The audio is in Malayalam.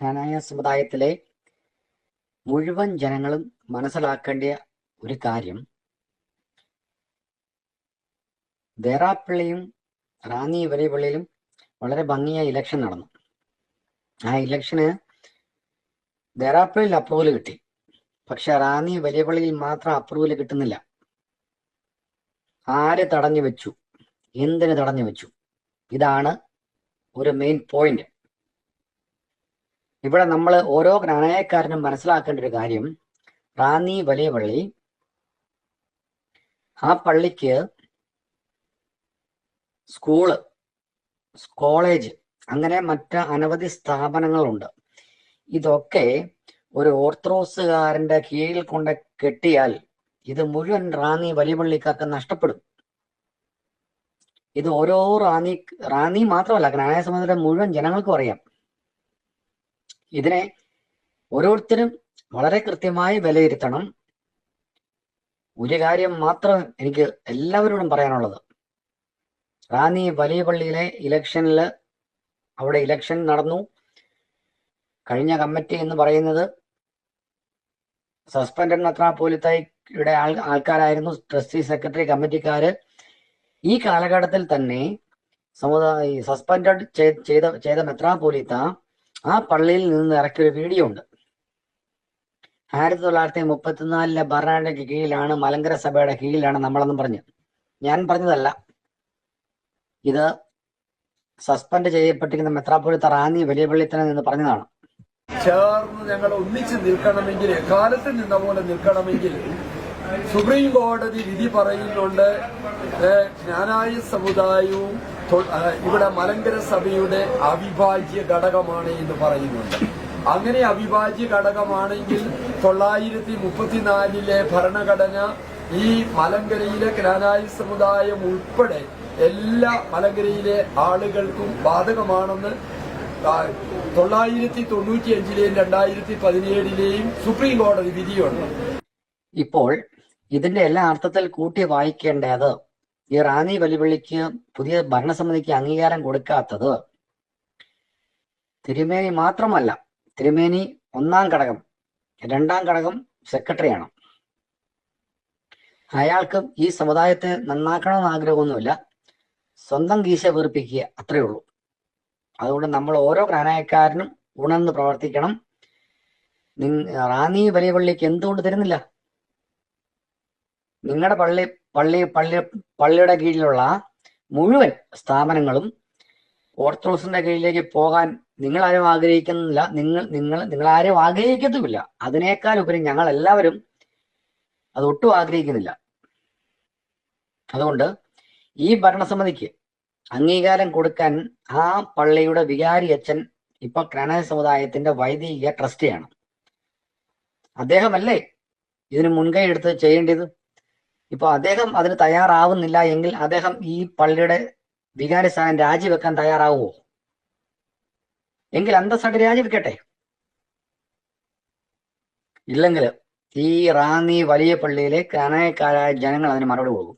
ജ്ഞാനായ സമുദായത്തിലെ മുഴുവൻ ജനങ്ങളും മനസ്സിലാക്കേണ്ട ഒരു കാര്യം. ദേറാപ്പള്ളിയും റാന്നി വരെപള്ളിയിലും വളരെ ഭംഗിയായ ഇലക്ഷൻ നടന്നു. ആ ഇലക്ഷന് ദേറാപ്പള്ളിയിൽ അപ്രൂവൽ കിട്ടി. പക്ഷെ റാന്നി വലിയപള്ളിയിൽ മാത്രം അപ്രൂവൽ കിട്ടുന്നില്ല. ആര് തടഞ്ഞു വെച്ചു? എന്തിന് തടഞ്ഞു വെച്ചു? ഇതാണ് ഒരു മെയിൻ പോയിന്റ് ഇവിടെ നമ്മൾ ഓരോ നാണയക്കാരനും മനസ്സിലാക്കേണ്ട ഒരു കാര്യം. റാന്നി വലിയ പള്ളി. ആ പള്ളിക്ക് സ്കൂൾ കോളേജ് അങ്ങനെ മറ്റ് അനവധി സ്ഥാപനങ്ങളുണ്ട്. ഇതൊക്കെ ഒരു ഓർത്തഡോക്സുകാരന്റെ കീഴിൽ കൊണ്ട് കെട്ടിയാൽ ഇത് മുഴുവൻ റാന്നി വലിയ പള്ളിക്കാർക്ക് നഷ്ടപ്പെടും. ഇത് ഓരോ റാന്നി റാന്നി മാത്രമല്ല ഗ്രാനായ സമുദ്രം മുഴുവൻ ജനങ്ങൾക്കും അറിയാം. ഇതിനെ ഓരോരുത്തരും വളരെ കൃത്യമായി വിലയിരുത്തണം. ഒരു കാര്യം മാത്രം എനിക്ക് എല്ലാവരോടും പറയാനുള്ളത്. റാന്നി വലിയ പള്ളിയിലെ ഇലക്ഷനിൽ അവിടെ ഇലക്ഷൻ നടന്നു. കഴിഞ്ഞ കമ്മിറ്റി എന്ന് പറയുന്നത് സസ്പെൻഡഡ് മെത്രാപോലിത്തയുടെ ആൾ ആൾക്കാരായിരുന്നു ട്രസ്റ്റി സെക്രട്ടറി കമ്മിറ്റിക്കാര്. ഈ കാലഘട്ടത്തിൽ തന്നെ സമുദായ സസ്പെൻഡ് ചെയ്ത ചെയ്ത മെത്രാപോലിത്ത ആ പള്ളിയിൽ നിന്ന് ഇറക്കിയ ഒരു വീഡിയോ ഉണ്ട്. ആയിരത്തി തൊള്ളായിരത്തി മുപ്പത്തിനാലിലെ ഭരണഘടനയ്ക്ക് കീഴിലാണ് മലങ്കര സഭയുടെ കീഴിലാണ് നമ്മളെന്നും പറഞ്ഞു ഞാൻ പറഞ്ഞതല്ല. ഇത് സസ്പെൻഡ് ചെയ്യപ്പെട്ടിരിക്കുന്ന മെത്രാപ്പൊലിത്ത റാന്നി വലിയ പള്ളിത്തനെ നിന്ന് പറഞ്ഞതാണ്. ചേർന്ന് ഞങ്ങൾ ഒന്നിച്ച് നിൽക്കണമെങ്കിൽ എക്കാലത്ത് നിന്ന പോലെ നിൽക്കണമെങ്കിൽ സുപ്രീം കോടതി വിധി പറയുന്നുണ്ട് ജ്ഞാനായ സമുദായവും ഇവിടെ മലങ്കര സഭയുടെ അവിഭാജ്യ ഘടകമാണ് എന്ന് പറയുന്നുണ്ട്. അങ്ങനെ അവിഭാജ്യ ഘടകമാണെങ്കിൽ തൊള്ളായിരത്തി മുപ്പത്തിനാലിലെ ഭരണഘടന ഈ മലങ്കരയിലെ ഗ്രാനായ സമുദായം ഉൾപ്പെടെ എല്ലാ മലങ്കരയിലെ ആളുകൾക്കും ബാധകമാണെന്ന് തൊള്ളായിരത്തി തൊണ്ണൂറ്റി അഞ്ചിലെയും രണ്ടായിരത്തി പതിനേഴിലെയും സുപ്രീം കോടതി വിധിയുണ്ട്. ഇപ്പോൾ ഇതിന്റെ എല്ലാ അർത്ഥത്തിൽ കൂട്ടി വായിക്കേണ്ടത് ഈ റാന്നി വെല്ലുവിളിക്ക് പുതിയ ഭരണസമിതിക്ക് അംഗീകാരം കൊടുക്കാത്തത് തിരുമേനി മാത്രമല്ല തിരുമേനി ഒന്നാം ഘടകം രണ്ടാം ഘടകം സെക്രട്ടറിയാണ് അയാൾക്ക് ഈ സമുദായത്തെ നന്നാക്കണമെന്ന് ആഗ്രഹമൊന്നുമില്ല. സ്വന്തം കീശ വീർപ്പിക്കുക അത്രയേ ഉള്ളൂ. അതുകൊണ്ട് നമ്മൾ ഓരോ ഗ്രാനായക്കാരനും ഉണർന്ന് പ്രവർത്തിക്കണം. റാന്നി വലിയ പള്ളിക്ക് എന്തുകൊണ്ട് തരുന്നില്ല? നിങ്ങളുടെ പള്ളി പള്ളി പള്ളി പള്ളിയുടെ കീഴിലുള്ള മുഴുവൻ സ്ഥാപനങ്ങളും ഓർത്തഡോക്സിന്റെ കീഴിലേക്ക് പോകാൻ നിങ്ങൾ ആരും ആഗ്രഹിക്കുന്നില്ല. നിങ്ങൾ നിങ്ങൾ ആരും ആഗ്രഹിക്കത്തുമില്ല. അതിനേക്കാൾ ഉപരി ഞങ്ങൾ എല്ലാവരും അത് ഒട്ടും ആഗ്രഹിക്കുന്നില്ല. അതുകൊണ്ട് ഈ ഭരണസമിതിക്ക് അംഗീകാരം കൊടുക്കാൻ ആ പള്ളിയുടെ വികാരി അച്ഛൻ ഇപ്പൊ ക്രണയ സമുദായത്തിന്റെ വൈദിക ട്രസ്റ്റിയാണ്. അദ്ദേഹമല്ലേ ഇതിന് മുൻകൈ എടുത്ത് ചെയ്യേണ്ടത്? ഇപ്പൊ അദ്ദേഹം അതിന് തയ്യാറാവുന്നില്ല എങ്കിൽ അദ്ദേഹം ഈ പള്ളിയുടെ വികാരി സ്ഥാനം രാജിവെക്കാൻ തയ്യാറാവുമോ? എങ്കിൽ അന്തസ്സായിട്ട് രാജിവെക്കട്ടെ. ഇല്ലെങ്കിൽ ഈ റാന്നി വലിയ പള്ളിയിലെ കനയക്കാരായ ജനങ്ങൾ അതിന് മറുപടി കൊടുക്കും.